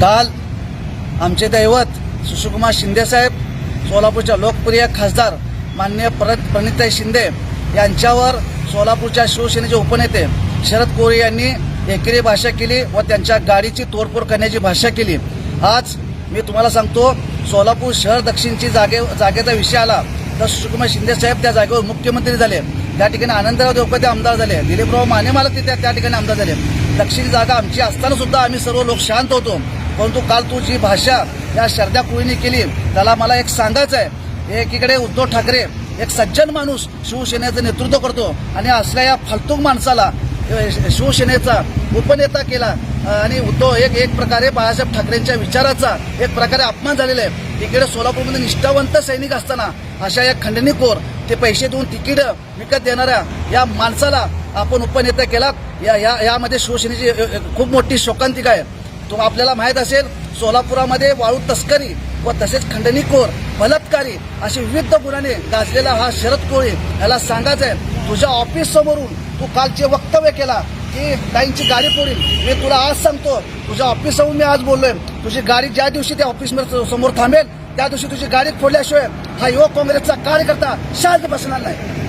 काल आमचे दैवत सुशीलकुमार शिंदेसाहेब सोलापूरच्या लोकप्रिय खासदार माननीय परत प्रणिताई शिंदे यांच्यावर सोलापूरच्या शिवसेनेचे उपनेते शरद कोरे यांनी एकेरी भाषा केली व त्यांच्या गाडीची तोडफोड करण्याची भाषा केली. आज मी तुम्हाला सांगतो सोलापूर शहर दक्षिणची जागे जागेचा विषय आला तर सुशीलकुमार शिंदे साहेब त्या जागेवर मुख्यमंत्री झाले. त्या ठिकाणी आनंदराव देवकते आमदार झाले. दिलीपराव माने मला तिथे त्या ठिकाणी आमदार झाले. दक्षिण जागा आमची असताना सुद्धा आम्ही सर्व लोक शांत होतो. परंतु काल तू जी भाषा या शरद्या कुळीने केली त्याला मला एक सांगायचं आहे. एकीकडे उद्धव ठाकरे एक सज्जन माणूस शिवसेनेचं नेतृत्व करतो आणि असल्या या फालतूक माणसाला शिवसेनेचा उपनेता केला. आणि उद्धव एक एक प्रकारे बाळासाहेब ठाकरेंच्या विचाराचा एक प्रकारे अपमान झालेला आहे. इकडे सोलापूरमध्ये निष्ठावंत सैनिक असताना अशा या खंडणीखोर ते पैसे देऊन तिकीट विकत देणाऱ्या या माणसाला आपण उपनेता केला. या या यामध्ये शिवसेनेची खूप मोठी शोकांतिका आहे. तो आपल्याला माहीत असेल सोलापुरामध्ये वाळू तस्करी व तसेच खंडणीखोर बलात्कारी अशी विविध गुन्ह्याने गाजलेला हा शरद कोळी. याला सांगायचं आहे तुझ्या ऑफिस समोरून तू कालचे वक्तव्य केला की ताईंची गाडी फोडील मी तुला आज सांगतो तुझ्या ऑफिस समोर मी आज बोललोय. तुझी गाडी ज्या दिवशी त्या ऑफिस समोर थांबेल त्या दिवशी तुझी गाडी फोडल्याशिवाय हा युवक काँग्रेसचा कार्यकर्ता शांत बसणार नाही.